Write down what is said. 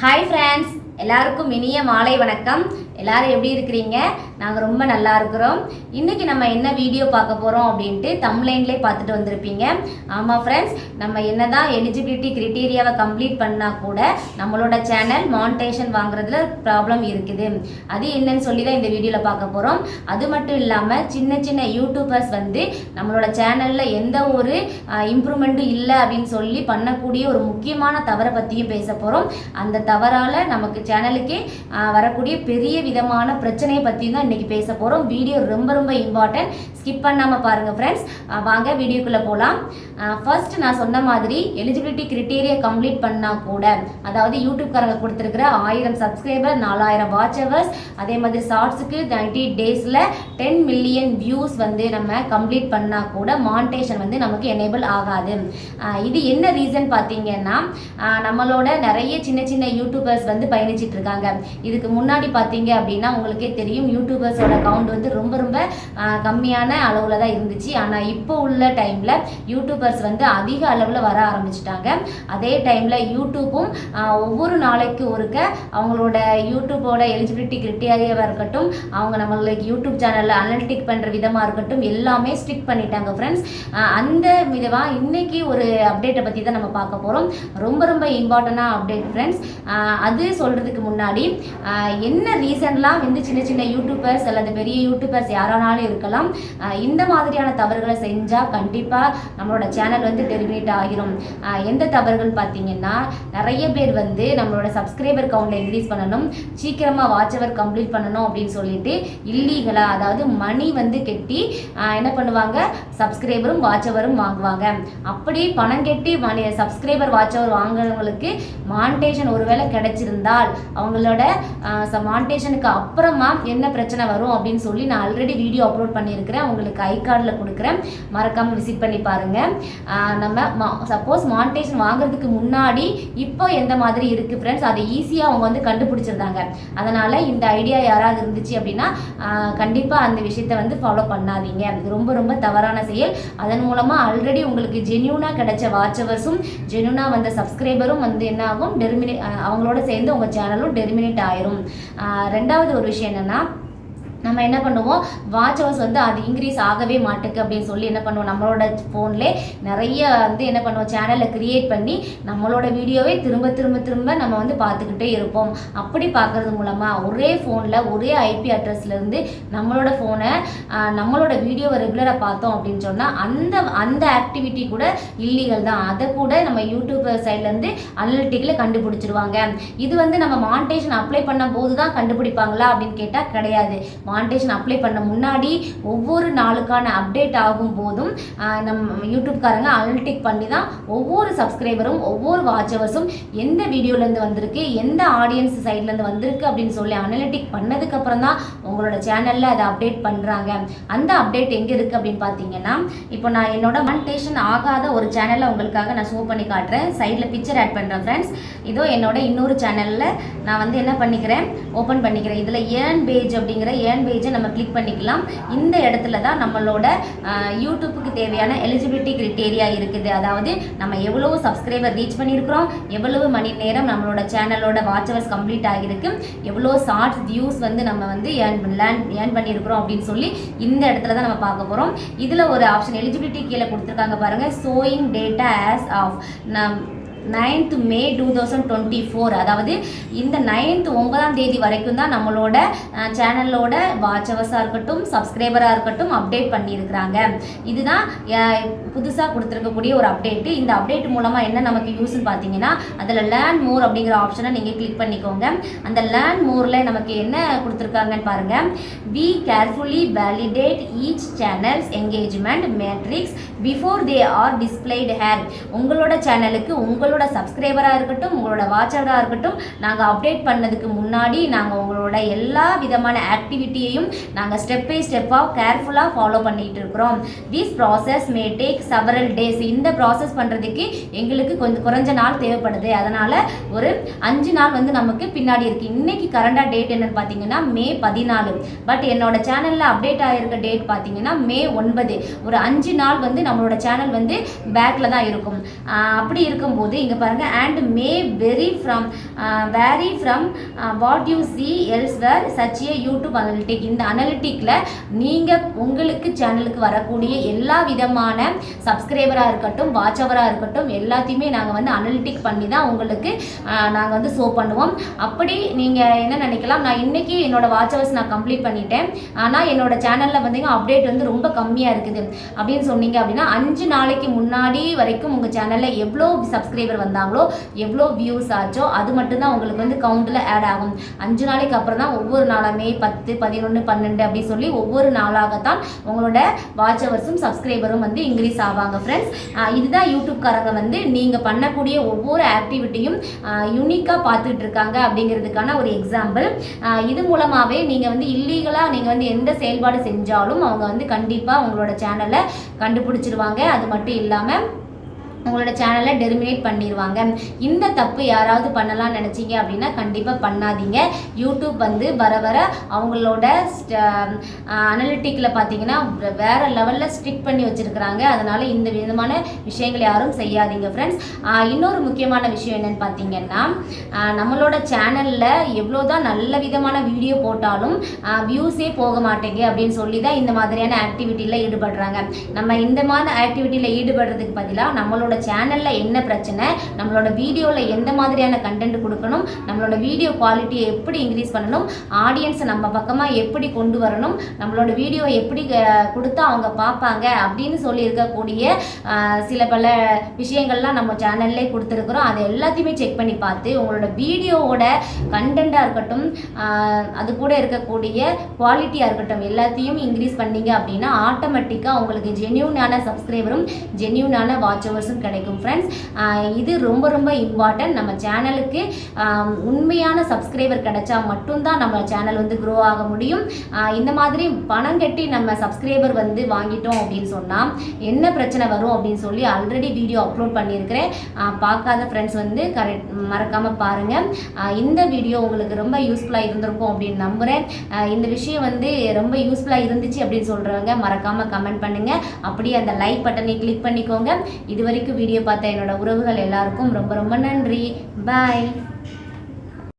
Hi friends எல்லாருக்கும் இனிய மாலை வணக்கம். எல்லாரும் எப்படி இருக்கிறீங்க? நாங்கள் ரொம்ப நல்லா இருக்கிறோம். இன்றைக்கி நம்ம என்ன வீடியோ பார்க்க போகிறோம் அப்படின்ட்டு தம்லைன்லேயே பார்த்துட்டு வந்திருப்பீங்க. ஆமாம் ஃப்ரெண்ட்ஸ் நம்ம என்ன தான் எலிஜிபிலிட்டி கிரிட்டீரியாவை கம்ப்ளீட் பண்ணால் கூட நம்மளோட சேனல் மானிட்டேஷன் வாங்குறதுல ப்ராப்ளம் இருக்குது. அது என்னன்னு சொல்லி தான் இந்த வீடியோவில் பார்க்க போகிறோம் அது மட்டும் இல்லாமல் சின்ன சின்ன யூடியூபர்ஸ் வந்து நம்மளோட சேனலில் எந்த ஒரு இம்ப்ரூவ்மெண்ட்டும் இல்லை அப்படின்னு சொல்லி பண்ணக்கூடிய ஒரு முக்கியமான தவறை பற்றியும் பேச போகிறோம் அந்த தவறால் நமக்கு சேனலுக்கே வரக்கூடிய பெரிய விதமான பிரச்சனையை பற்றி தான் இன்றைக்கி பேச போகிறோம் வீடியோ ரொம்ப ரொம்ப இம்பார்ட்டன்ட் ஸ்கிப் பண்ணாமல் பாருங்கள் ஃப்ரெண்ட்ஸ் வாங்க வீடியோக்குள்ளே போகலாம் ஃபர்ஸ்ட் நான் சொன்ன மாதிரி எலிஜிபிலிட்டி கிரிட்டீரியா கம்ப்ளீட் பண்ணால் கூட அதாவது யூடியூப்காரங்க கொடுத்துருக்குற ஆயிரம் சப்ஸ்கிரைபர் நாலாயிரம் வாட்ச் ஹவர்ஸ் அதே மாதிரி ஷார்ட்ஸுக்கு நைன்டி டேஸில் டென் மில்லியன் வியூஸ் வந்து நம்ம கம்ப்ளீட் பண்ணால் கூட மானிட்டேஷன் வந்து நமக்கு எனேபிள் ஆகாது. இது என்ன ரீசன் பார்த்தீங்கன்னா நம்மளோட நிறைய சின்ன சின்ன யூடியூபர்ஸ் வந்து பயணிச்சிட்டு இருக்காங்க. இதுக்கு முன்னாடி பார்த்தீங்க அப்படின்னா உங்களுக்கே தெரியும். யூடியூபர்ஸோட கவுண்ட் வந்து ரொம்ப ரொம்ப கம்மியான அளவில் தான் இருந்துச்சு. ஆனால் இப்போ உள்ள டைமில் யூடியூபர்ஸ் வந்து அதிக அளவில் வர ஆரம்பிச்சிட்டாங்க. அதே டைமில் யூடியூப்பும் ஒவ்வொரு நாளைக்கு ஒருக்க அவங்களோட யூடியூப்போட எலிஜிபிலிட்டி கிரிட்டேரியாவாக இருக்கட்டும் அவங்க நம்மளுக்கு யூடியூப் சேனலில் அனலிட்டிக் பண்ணுற விதமாக இருக்கட்டும் எல்லாமே ஸ்ட்ரிக் பண்ணிட்டாங்க ஃப்ரெண்ட்ஸ் அந்த விதமாக இன்னைக்கு ஒரு அப்டேட்டை பற்றி தான் நம்ம பார்க்க போகிறோம் ரொம்ப ரொம்ப இம்பார்ட்டண்டான அப்டேட் ஃப்ரெண்ட்ஸ் அது சொல்கிறதுக்கு முன்னாடி என்ன ரீசன் ரீசன்லாம் வந்து சின்ன சின்ன யூடியூபர்ஸ் அல்லது பெரிய யூடியூபர்ஸ் யாரானாலும் இருக்கலாம். இந்த மாதிரியான தவறுகளை செஞ்சால் கண்டிப்பாக நம்மளோட சேனல் வந்து டெர்மினேட் ஆகிரும். எந்த தவறுகள் பார்த்தீங்கன்னா நிறைய பேர் வந்து நம்மளோட சப்ஸ்கிரைபர் கவுண்டை இன்க்ரீஸ் பண்ணணும் சீக்கிரமாக வாட்ச் அவர் கம்ப்ளீட் பண்ணணும் அப்படின்னு சொல்லிட்டு இல்லீகலாக அதாவது மணி வந்து கெட்டி என்ன பண்ணுவாங்க? சப்ஸ்கிரைபரும் வாட்ச் அவரும் வாங்குவாங்க. அப்படி பணம் கெட்டி மணி சப்ஸ்கிரைபர் வாட்ச் அவர் வாங்குறவங்களுக்கு மான்டேஷன் ஒருவேளை கிடைச்சிருந்தால் அவங்களோட இதுக்கு அப்புறமா என்ன பிரச்சனை வரும் அப்படின்னு சொல்லி நான் ஆல்ரெடி வீடியோ அப்லோட் பண்ணியிருக்கிறேன். உங்களுக்கு ஐ கார்டில் கொடுக்குறேன். மறக்காமல் விசிட் பண்ணி பாருங்கள் நம்ம சப்போஸ் மானிட்டேஷன் வாங்குறதுக்கு முன்னாடி இப்போ எந்த மாதிரி இருக்குது ஃப்ரெண்ட்ஸ் அதை ஈஸியாக அவங்க வந்து கண்டுபிடிச்சிருந்தாங்க. அதனால் இந்த ஐடியா யாராவது இருந்துச்சு அப்படின்னா கண்டிப்பாக அந்த விஷயத்தை வந்து ஃபாலோ பண்ணாதீங்க. அது ரொம்ப ரொம்ப தவறான செயல். அதன் மூலமாக ஆல்ரெடி உங்களுக்கு ஜென்யூனாக கிடைச்ச வாட்சவர்ஸும் ஜென்யூனாக வந்த சப்ஸ்கிரைபரும் வந்து என்ன ஆகும்? டெர்மினே அவங்களோட சேர்ந்து உங்கள் சேனலும் டெர்மினேட் ஆயிரும். ரெண்டாவது ஒரு விஷயம் என்னென்னா நம்ம என்ன பண்ணுவோம்? வாட்ச் ஹவர்ஸ் வந்து அது இன்க்ரீஸ் ஆகவே மாட்டுக்கு அப்படின்னு சொல்லி என்ன பண்ணுவோம்? நம்மளோட ஃபோன்லேயே நிறைய வந்து என்ன பண்ணுவோம்? சேனலை கிரியேட் பண்ணி நம்மளோட வீடியோவே திரும்ப திரும்ப திரும்ப நம்ம வந்து பார்த்துக்கிட்டே இருப்போம். அப்படி பார்க்கறது மூலமாக ஒரே ஃபோனில் ஒரே ஐபி அட்ரஸ்லேருந்து நம்மளோட ஃபோனை நம்மளோட வீடியோவை ரெகுலராக பார்த்தோம் அப்படின்னு சொன்னால் அந்த அந்த ஆக்டிவிட்டி கூட இல்லீகல் தான். அதை கூட நம்ம யூடியூப் சைட்லேருந்து அனலிட்டிக்கில் கண்டுபிடிச்சிருவாங்க. இது வந்து நம்ம மானிட்டேஷன் அப்ளை பண்ணும் போது தான் கண்டுபிடிப்பாங்களா அப்படின்னு கேட்டால் கிடையாது. மானிட்டேஷன் அப்ளை பண்ண முன்னாடி ஒவ்வொரு நாளுக்கான அப்டேட் ஆகும் போதும் நம்ம யூடியூப்காரங்க அனலிட்டிக் பண்ணி தான் ஒவ்வொரு சப்ஸ்கிரைபரும் ஒவ்வொரு வாட்சவர்ஸும் எந்த வீடியோலேருந்து வந்திருக்கு எந்த ஆடியன்ஸ் சைட்லேருந்து வந்திருக்கு அப்படின்னு சொல்லி அனலிட்டிக் பண்ணதுக்கப்புறம் தான் உங்களோட சேனலில் அதை அப்டேட் பண்ணுறாங்க அந்த அப்டேட் எங்கே இருக்குது அப்படின்னு பார்த்தீங்கன்னா இப்போ நான் என்னோட மானிட்டேஷன் ஆகாத ஒரு சேனலை உங்களுக்காக நான் ஷோ பண்ணி காட்டுறேன். சைடில் பிக்சர் ஆட் பண்ணுறேன் ஃப்ரெண்ட்ஸ் இதோ என்னோட இன்னொரு சேனலில் நான் வந்து என்ன பண்ணிக்கிறேன்? ஓப்பன் பண்ணிக்கிறேன். இதில் ஏர்ன் பேஜ் அப்படிங்கிற லேண்ட் பேஜை நம்ம கிளிக் பண்ணிக்கலாம். இந்த இடத்துல தான் நம்மளோட யூடியூப்புக்கு தேவையான எலிஜிபிலிட்டி கிரிட்டேரியா இருக்குது. அதாவது நம்ம எவ்வளவு சப்ஸ்கிரைபர் ரீச் பண்ணியிருக்கிறோம் எவ்வளவு மணி நேரம் நம்மளோட சேனலோட வாட்ச் ஹவர்ஸ் கம்ப்ளீட் ஆகிருக்கு எவ்வளோ ஷார்ட்ஸ் வியூஸ் வந்து நம்ம வந்து ஏர்ன் லேர்ன் ஏர்ன் பண்ணியிருக்கிறோம் அப்படின்னு சொல்லி இந்த இடத்துல தான் நம்ம பார்க்க போகிறோம் இதில் ஒரு ஆப்ஷன் எலிஜிபிலிட்டி கீழே கொடுத்துருக்காங்க பாருங்கள் ஷோயிங் டேட்டா ஆஸ் ஆஃப் நம் ninth May two thousand twenty four அதாவது இந்த நைன்த் ஒன்பதாம் தேதி வரைக்கும் தான் நம்மளோட சேனலோட வாட்சவர்ஸாக இருக்கட்டும் சப்ஸ்கிரைபராக இருக்கட்டும் அப்டேட் பண்ணியிருக்கிறாங்க. இதுதான் புதுசாக கொடுத்துருக்கக்கூடிய ஒரு அப்டேட்டு இந்த அப்டேட் மூலமாக என்ன நமக்கு யூஸ்னு பார்த்தீங்கன்னா அதில் லேர்ன் மோர் அப்படிங்கிற ஆப்ஷனை நீங்கள் கிளிக் பண்ணிக்கோங்க. அந்த லேர்ன் மோரில் நமக்கு என்ன கொடுத்துருக்காங்கன்னு பாருங்கள் we carefully validate each channels engagement metrics before they are displayed here உங்களோட சேனலுக்கு உங்களோட சப்ஸ்கிரைபராக இருக்கட்டும் உங்களோட வாட்சராக இருக்கட்டும் நாங்கள் அப்டேட் பண்ணதுக்கு முன்னாடி நாங்கள் உங்களோட எல்லா விதமான ஆக்டிவிட்டியையும் நாங்கள் ஸ்டெப் பை ஸ்டெப்பாக கேர்ஃபுல்லாக ஃபாலோ பண்ணிகிட்டு இருக்கிறோம். This process may take several days இந்த ப்ராசஸ் பண்ணுறதுக்கு எங்களுக்கு கொஞ்சம் குறைஞ்ச நாள் தேவைப்படுது. அதனால் ஒரு அஞ்சு நாள் வந்து நமக்கு பின்னாடி இருக்குது இன்றைக்கி கரண்டாக டேட் என்னென்னு பார்த்தீங்கன்னா மே பதினாலு. பட் என்னோட சேனலில் அப்டேட் ஆகிருக்க டேட் பார்த்தீங்கன்னா மே ஒன்பது. ஒரு அஞ்சு நாள் வந்து நம்மளோட சேனல் வந்து பேக்கில் தான் இருக்கும். அப்படி இருக்கும்போது நீங்கள் பாருங்கள் and may vary from vary from what you see elsewhere such a YouTube analytic இந்த அனலிட்டிக்கில் நீங்கள் உங்களுக்கு சேனலுக்கு வரக்கூடிய எல்லா விதமான சப்ஸ்கிரைபராக இருக்கட்டும் வாட்சவராக இருக்கட்டும் எல்லாத்தையுமே நாங்கள் வந்து அனலிட்டிக் பண்ணி தான் உங்களுக்கு uh, நாங்கள் வந்து ஷோ பண்ணுவோம். அப்படி நீங்கள் என்ன நினைக்கலாம் நான் இன்றைக்கி என்னோட வாட்சவர்ஸ் நான் கம்ப்ளீட் பண்ணிட்டேன். ஆனால் என்னோட சேனலில் வந்தீங்கன்னா அப்டேட் வந்து ரொம்ப கம்மியாக இருக்குது. அப்படின்னு சொன்னீங்க அப்படின்னா அஞ்சு நாளைக்கு முன்னாடி வரைக்கும் உங்கள் சேனலில் எவ்வளோ சப்ஸ்கிரைபர் வந்தாங்களோ எவ்வளோ வியூஸ் ஆச்சோ அது மட்டும்தான் உங்களுக்கு வந்து கவுண்டில் ஆட் ஆகும். அஞ்சு நாளைக்கு அப்புறம் தான் ஒவ்வொரு நாளுமே பத்து பதினொன்று பன்னெண்டு அப்படி சொல்லி ஒவ்வொரு நாளாகத்தான் உங்களோட வாட்சவர்ஸும் சப்ஸ்கிரைபரும் வந்து இன்க்ரீஸ் ஆவாங்க ஃப்ரெண்ட்ஸ் இதுதான் யூடியூப்காரங்க வந்து நீங்கள் பண்ணக்கூடிய ஒவ்வொரு ஆக்டிவிட்டியும் யூனிக்காக பார்த்துட்டு இருக்காங்க அப்படிங்கிறதுக்கான ஒரு எக்ஸாம்பிள் இது மூலமாகவே நீங்கள் வந்து இல்லீகலாக நீங்கள் வந்து எந்த செயல்பாடு செஞ்சாலும் அவங்க வந்து கண்டிப்பாக உங்களோட சேனலை கண்டுபிடிச்சிருவாங்க. அது மட்டும் இல்லாமல் உங்களோட சேனலை டெர்மினேட் பண்ணிடுவாங்க இந்த தப்பு யாராவது பண்ணலாம் நினச்சிங்க அப்படின்னா கண்டிப்பாக பண்ணாதீங்க. யூடியூப் வந்து வர வர அவங்களோட அனலிட்டிக்கில் பார்த்தீங்கன்னா வேறு லெவலில் ஸ்ட்ரிக் பண்ணி வச்சுருக்கிறாங்க. அதனால் இந்த விதமான விஷயங்கள் யாரும் செய்யாதீங்க ஃப்ரெண்ட்ஸ் இன்னொரு முக்கியமான விஷயம் என்னென்னு பார்த்தீங்கன்னா நம்மளோட சேனலில் எவ்வளோ தான் நல்ல விதமான வீடியோ போட்டாலும் வியூஸே போக மாட்டேங்க அப்படின்னு சொல்லி தான் இந்த மாதிரியான ஆக்டிவிட்டியில் ஈடுபடுறாங்க. நம்ம இந்த மாதிரி ஆக்டிவிட்டியில் ஈடுபடுறதுக்கு பதிலாக நம்மளோட நம்மளோட சேனலில் என்ன பிரச்சனை நம்மளோட வீடியோவில் எந்த மாதிரியான கண்டென்ட் கொடுக்கணும் நம்மளோட வீடியோ குவாலிட்டியை எப்படி இன்க்ரீஸ் பண்ணணும் ஆடியன்ஸை நம்ம பக்கமாக எப்படி கொண்டு வரணும் நம்மளோட வீடியோ எப்படி கொடுத்தா அவங்க பார்ப்பாங்க அப்படின்னு சொல்லி இருக்கக்கூடிய சில பல விஷயங்கள்லாம் நம்ம சேனல்லே கொடுத்துருக்குறோம். அதை எல்லாத்தையுமே செக் பண்ணி பார்த்து உங்களோட வீடியோவோட கண்டென்ட்டாக இருக்கட்டும் அது கூட இருக்கக்கூடிய குவாலிட்டியாக இருக்கட்டும் எல்லாத்தையும் இன்க்ரீஸ் பண்ணீங்க அப்படின்னா ஆட்டோமேட்டிக்காக உங்களுக்கு ஜென்யூனான சப்ஸ்கிரைபரும் ஜென்யூனான வாட்சவர்ஸும் கிடைக்கும் ஃப்ரெண்ட்ஸ் இது ரொம்ப ரொம்ப இம்பார்ட்டன்ட் நம்ம சேனலுக்கு உண்மையான சப்ஸ்கிரைபர் கிடைச்சா மட்டும்தான் நம்ம சேனல் வந்து க்ரோ ஆக முடியும். இந்த மாதிரி பணம் கட்டி நம்ம சப்ஸ்கிரைபர் வந்து வாங்கிட்டோம் அப்படின்னு சொன்னால் என்ன பிரச்சனை வரும் அப்படின்னு சொல்லி ஆல்ரெடி வீடியோ அப்லோட் பண்ணியிருக்கிறேன். பார்க்காத ஃப்ரெண்ட்ஸ் வந்து கரெக்ட் மறக்காமல் பாருங்கள் இந்த வீடியோ உங்களுக்கு ரொம்ப யூஸ்ஃபுல்லாக இருந்திருக்கும் அப்படின்னு நம்புகிறேன் இந்த விஷயம் வந்து ரொம்ப யூஸ்ஃபுல்லாக இருந்துச்சு அப்படின்னு சொல்கிறவங்க மறக்காமல் கமெண்ட் பண்ணுங்கள் அப்படியே அந்த லைக் பட்டனை கிளிக் பண்ணிக்கோங்க. இது வரைக்கும் வரைக்கும் வீடியோ பார்த்த என்னோட உறவுகள் எல்லாருக்கும் ரொம்ப ரொம்ப நன்றி. பாய்